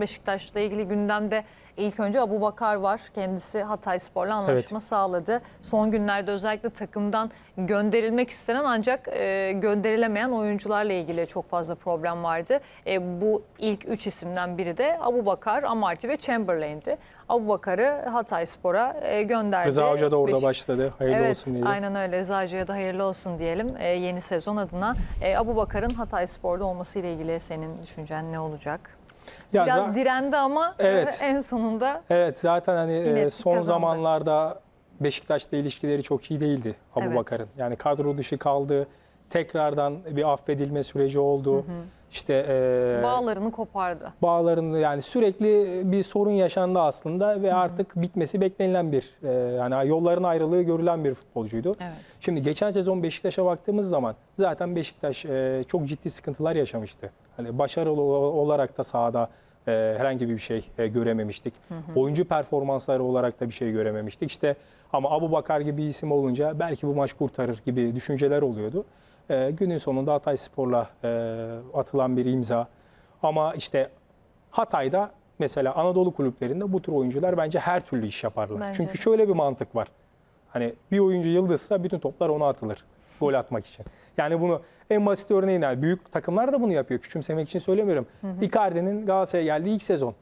Beşiktaş'la ilgili gündemde ilk önce Abu Bakar var. Kendisi Hatay Spor'la anlaşma sağladı. Son günlerde özellikle takımdan gönderilmek istenen ancak e, gönderilemeyen oyuncularla ilgili çok fazla problem vardı. E, bu ilk üç isimden biri de Abu Bakar, Amarty ve Chamberlain'di. Abu Bakar'ı Hatay Spor'a e, gönderdi. Rıza Hoca da orada Beş- başladı. Hayırlı evet, olsun diyelim. aynen öyle. Rıza Hoca'ya da hayırlı olsun diyelim e, yeni sezon adına. E, Abu Bakar'ın Hatay Spor'da olmasıyla ilgili senin düşüncen ne olacak? Ya Biraz za- direndi ama Evet. en sonunda Evet zaten hani e, son kazandı. zamanlarda Beşiktaş'la ilişkileri çok iyi değildi Abu Evet. Bakar'ın. Yani kadro dışı kaldı. Tekrardan bir affedilme süreci oldu. İşte e, bağlarını kopardı. bağlarında yani sürekli bir sorun yaşandı aslında ve artık bitmesi beklenilen bir e, yani yolların ayrılığı görülen bir futbolcuydu. Evet. Şimdi geçen sezon Beşiktaş'a baktığımız zaman zaten Beşiktaş e, çok ciddi sıkıntılar yaşamıştı. Hani başarılı ol- olarak da sahada e, herhangi bir şey e, görememiştik. Oyuncu performansları olarak da bir şey görememiştik. İşte ama Abu Bakar gibi bir isim olunca belki bu maç kurtarır gibi düşünceler oluyordu. E, günün sonunda Hatay Spor'la e, atılan bir imza. Ama işte Hatay'da mesela Anadolu kulüplerinde bu tür oyuncular bence her türlü iş yaparlar. Bence Çünkü şöyle bir mantık var. Hani bir oyuncu yıldızsa bütün toplar ona atılır. Gol atmak için. Yani bunu en basit örneğin yani büyük takımlar da bunu yapıyor. Küçümsemek için söylemiyorum. Icardi'nin Galatasaray'a geldiği ilk sezon.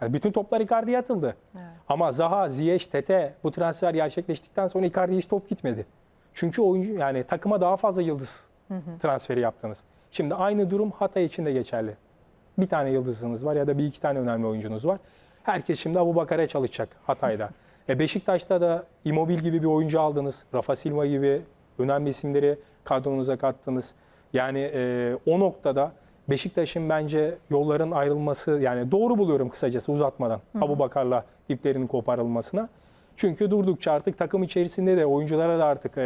Yani bütün toplar Icardi'ye atıldı. Evet. Ama Zaha, Ziyech, Tete bu transfer gerçekleştikten sonra Icardi'ye hiç top gitmedi. Çünkü oyuncu yani takıma daha fazla yıldız transferi yaptınız. Şimdi aynı durum Hatay için de geçerli. Bir tane yıldızınız var ya da bir iki tane önemli oyuncunuz var. Herkes şimdi Abu Bakar'a çalışacak Hatay'da. e Beşiktaş'ta da Immobile gibi bir oyuncu aldınız. Rafa Silva gibi önemli isimleri kadronuza kattınız. Yani e, o noktada Beşiktaş'ın bence yolların ayrılması yani doğru buluyorum kısacası uzatmadan Abu Bakar'la iplerin koparılmasına. Çünkü durdukça artık takım içerisinde de oyunculara da artık e,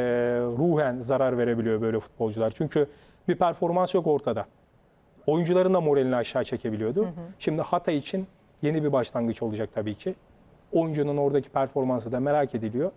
ruhen zarar verebiliyor böyle futbolcular. Çünkü bir performans yok ortada. Oyuncuların da moralini aşağı çekebiliyordu. Şimdi Hatay için yeni bir başlangıç olacak tabii ki. Oyuncunun oradaki performansı da merak ediliyor.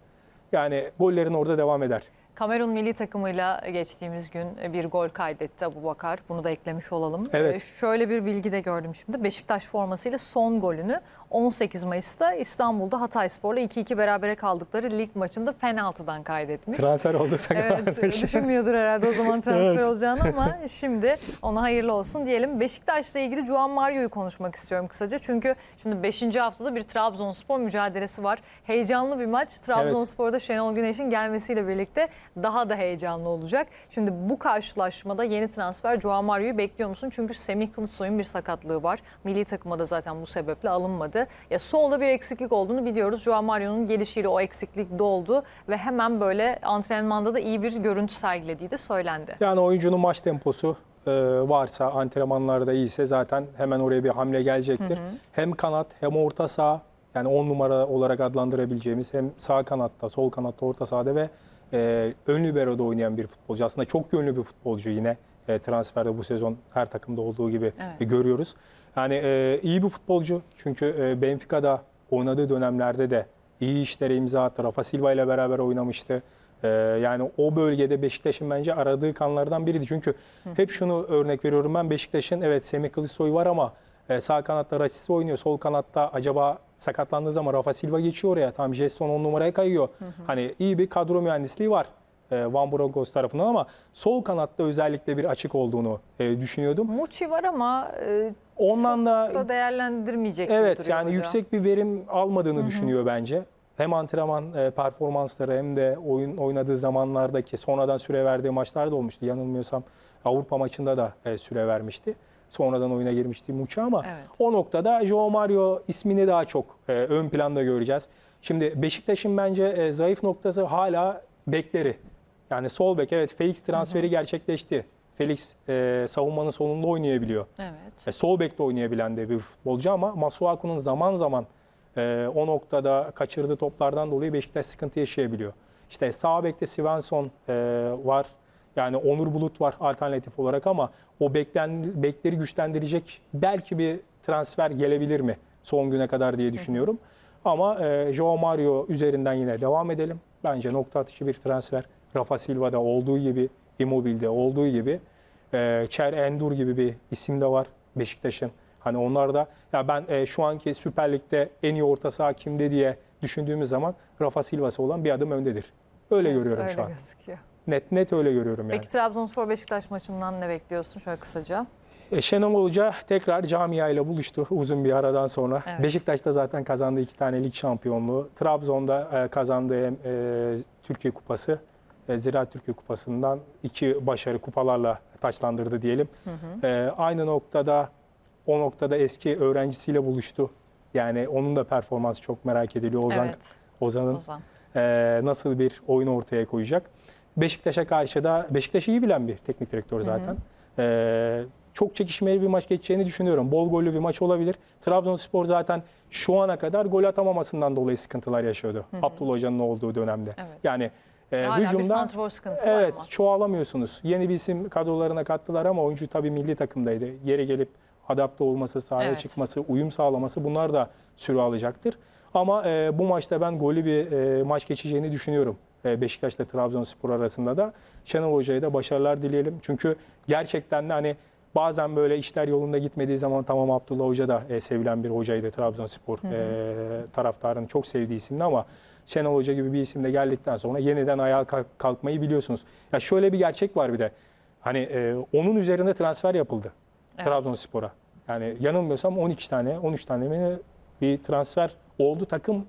Yani gollerin orada devam eder. Kamerun milli takımıyla geçtiğimiz gün bir gol kaydetti Abu Bakar. Bunu da eklemiş olalım. Evet. Ee, şöyle bir bilgi de gördüm şimdi. Beşiktaş formasıyla son golünü 18 Mayıs'ta İstanbul'da Hatayspor'la 2-2 berabere kaldıkları lig maçında penaltıdan kaydetmiş. Transfer oldu. Evet, düşünmüyordur herhalde o zaman transfer Evet. olacağını ama şimdi ona hayırlı olsun diyelim. Beşiktaş'la ilgili Juan Mario'yu konuşmak istiyorum kısaca. Çünkü şimdi 5. haftada bir Trabzonspor mücadelesi var. Heyecanlı bir maç. Trabzonspor'da Şenol Güneş'in gelmesiyle birlikte daha da heyecanlı olacak. Şimdi bu karşılaşmada yeni transfer Juan Mario'yu bekliyor musun? Çünkü Semih Kılıçsoy'un bir sakatlığı var. Milli takıma da zaten bu sebeple alınmadı. Ya solda bir eksiklik olduğunu biliyoruz. Juan Mario'nun gelişiyle o eksiklik doldu ve hemen böyle antrenmanda da iyi bir görüntü sergilediği de söylendi. Yani oyuncunun maç temposu e, varsa, antrenmanlarda iyiyse zaten hemen oraya bir hamle gelecektir. Hem kanat hem orta saha yani 10 numara olarak adlandırabileceğimiz hem sağ kanatta, sol kanatta, orta sahada ve e, ön libero'da oynayan bir futbolcu. Aslında çok yönlü bir futbolcu yine e, transferde bu sezon her takımda olduğu gibi Evet. e, görüyoruz. Yani e, iyi bir futbolcu çünkü e, Benfica'da oynadığı dönemlerde de iyi işlere imza attı. Rafa Silva ile beraber oynamıştı. Ee, yani o bölgede Beşiktaş'ın bence aradığı kanlardan biriydi. Çünkü hep şunu örnek veriyorum ben Beşiktaş'ın evet Semih Kılıçsoy var ama e, sağ kanatta Rasisi oynuyor. Sol kanatta acaba sakatlandığı zaman Rafa Silva geçiyor oraya. Tam Jetson 10 numaraya kayıyor. Hani iyi bir kadro mühendisliği var. e, Van Bronckhorst tarafından ama sol kanatta özellikle bir açık olduğunu e, düşünüyordum. Muçi var ama e, Ondan da da değerlendirmeyecek Evet yani hoca. yüksek bir verim almadığını düşünüyor bence. Hem antrenman e, performansları hem de oyun oynadığı zamanlardaki sonradan süre verdiği maçlar da olmuştu. Yanılmıyorsam Avrupa maçında da e, süre vermişti. Sonradan oyuna girmişti Muçi ama Evet. o noktada Joao Mario ismini daha çok e, ön planda göreceğiz. Şimdi Beşiktaş'ın bence e, zayıf noktası hala bekleri. Yani sol bek evet Felix transferi gerçekleşti. Felix e, savunmanın sonunda oynayabiliyor. Evet. E, sol bekte oynayabilen de bir futbolcu ama Masuaku'nun zaman zaman e, o noktada kaçırdığı toplardan dolayı Beşiktaş sıkıntı yaşayabiliyor. İşte sağ bekte Svensson e, var. Yani Onur Bulut var alternatif olarak ama o beklen, bekleri güçlendirecek belki bir transfer gelebilir mi son güne kadar diye düşünüyorum. Ama e, Joao Mario üzerinden yine devam edelim. Bence nokta atışı bir transfer. Rafa Silva'da olduğu gibi, Immobile'de olduğu gibi. E, Cher Endur gibi bir isim de var Beşiktaş'ın. Hani onlar da ya ben e, şu anki Süper Lig'de en iyi orta saha kimde diye düşündüğümüz zaman Rafa Silva'sı olan bir adım öndedir. Öyle Evet, görüyorum öyle şu an. gözüküyor. Net net öyle görüyorum yani. Peki Trabzonspor Beşiktaş maçından ne bekliyorsun şöyle kısaca? E, Şenol Hoca tekrar camia ile buluştu uzun bir aradan sonra. Evet. Beşiktaş'ta zaten kazandı iki tane lig şampiyonluğu. Trabzon'da e, kazandığı hem e, Türkiye Kupası, e, Ziraat Türkiye Kupası'ndan iki başarı kupalarla taçlandırdı diyelim. E, aynı noktada o noktada eski öğrencisiyle buluştu. Yani onun da performansı çok merak ediliyor. Ozan evet Ozan'ın Ozan. e, nasıl bir oyun ortaya koyacak. Beşiktaş'a karşı da Beşiktaş'ı iyi bilen bir teknik direktör zaten. E, çok çekişmeli bir maç geçeceğini düşünüyorum. Bol gollü bir maç olabilir. Trabzonspor zaten şu ana kadar gol atamamasından dolayı sıkıntılar yaşıyordu. Abdullah Hoca'nın olduğu dönemde. Evet. Yani e, Hala hücumda evet çoğalamıyorsunuz. Yeni bir isim kadrolarına kattılar ama oyuncu tabii milli takımdaydı. Geri gelip adapte olması, sahaya Evet. çıkması, uyum sağlaması bunlar da süre alacaktır. Ama e, bu maçta ben golü bir e, maç geçeceğini düşünüyorum. E, Beşiktaş'la Trabzonspor arasında da. Şenol Hoca'ya da başarılar dileyelim. Çünkü gerçekten de hani bazen böyle işler yolunda gitmediği zaman tamam Abdullah Hoca da e, sevilen bir hocaydı Trabzonspor e, taraftarının çok sevdiği isimdi ama Şenol Hoca gibi bir isim de geldikten sonra yeniden ayağa kalk- kalkmayı biliyorsunuz. Ya şöyle bir gerçek var bir de. Hani e, onun üzerinde transfer yapıldı Evet. Trabzonspor'a. Yani yanılmıyorsam 12 tane, 13 tane bir transfer oldu. Takım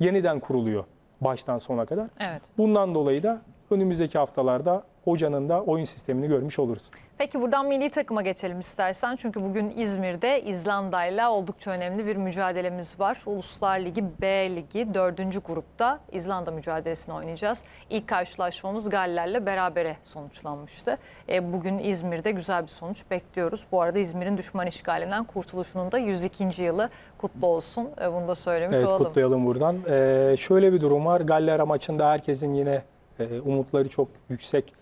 yeniden kuruluyor baştan sona kadar. Evet. Bundan dolayı da önümüzdeki haftalarda hocanın da oyun sistemini görmüş oluruz. Peki buradan milli takıma geçelim istersen. Çünkü bugün İzmir'de İzlanda'yla oldukça önemli bir mücadelemiz var. Uluslar Ligi B Ligi 4. grupta İzlanda mücadelesini oynayacağız. İlk karşılaşmamız Galler'le berabere sonuçlanmıştı. E, bugün İzmir'de güzel bir sonuç bekliyoruz. Bu arada İzmir'in düşman işgalinden kurtuluşunun da 102. yılı kutlu olsun. E, bunu da söylemiş Evet olalım. kutlayalım buradan. Ee, şöyle bir durum var. Galler maçında herkesin yine e, umutları çok yüksek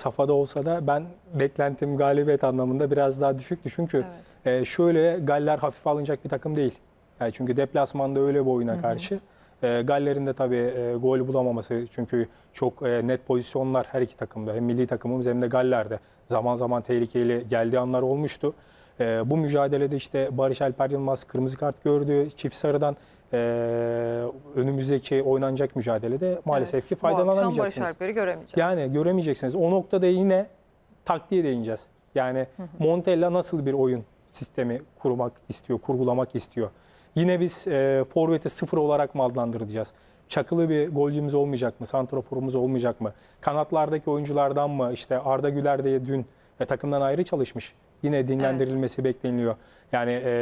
safhada olsa da ben beklentim galibiyet anlamında biraz daha düşüktü. Çünkü e, şöyle Galler hafife alınacak bir takım değil. Yani çünkü deplasmanda öyle bir oyuna karşı. E, Galler'in de tabii e, gol bulamaması çünkü çok e, net pozisyonlar her iki takımda. Hem milli takımımız hem de Galler'de zaman zaman tehlikeli geldiği anlar olmuştu. E, bu mücadelede işte Barış Alper Yılmaz kırmızı kart gördü. Çift sarıdan e, önümüzdeki oynanacak mücadelede maalesef Evet, ki Bu akşam Barış faydalanamayacaksınız. Alper'i göremeyeceğiz. Yani göremeyeceksiniz. O noktada yine taktiğe değineceğiz. Yani Montella nasıl bir oyun sistemi kurmak istiyor, kurgulamak istiyor. Yine biz e, forveti sıfır olarak mı adlandıracağız? Çakılı bir golcümüz olmayacak mı? Santraforumuz olmayacak mı? Kanatlardaki oyunculardan mı? İşte Arda Güler de dün e, takımdan ayrı çalışmış. Yine dinlendirilmesi bekleniyor. Yani e,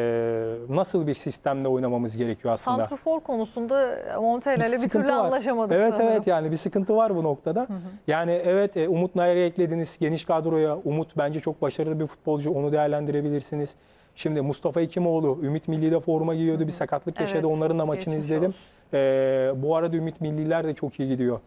nasıl bir sistemle oynamamız gerekiyor aslında? Santrfor konusunda Montella ile bir sıkıntı türlü var. anlaşamadık Evet sanırım. evet yani bir sıkıntı var bu noktada. Yani evet e, Umut Nayar'ı eklediniz geniş kadroya. Umut bence çok başarılı bir futbolcu. Onu değerlendirebilirsiniz. Şimdi Mustafa Ekimoğlu Ümit Milli'de forma giyiyordu. Bir sakatlık yaşadı. Evet, Onların da maçını izledim. olsun. Ee, bu arada Ümit Milliler de çok iyi gidiyor.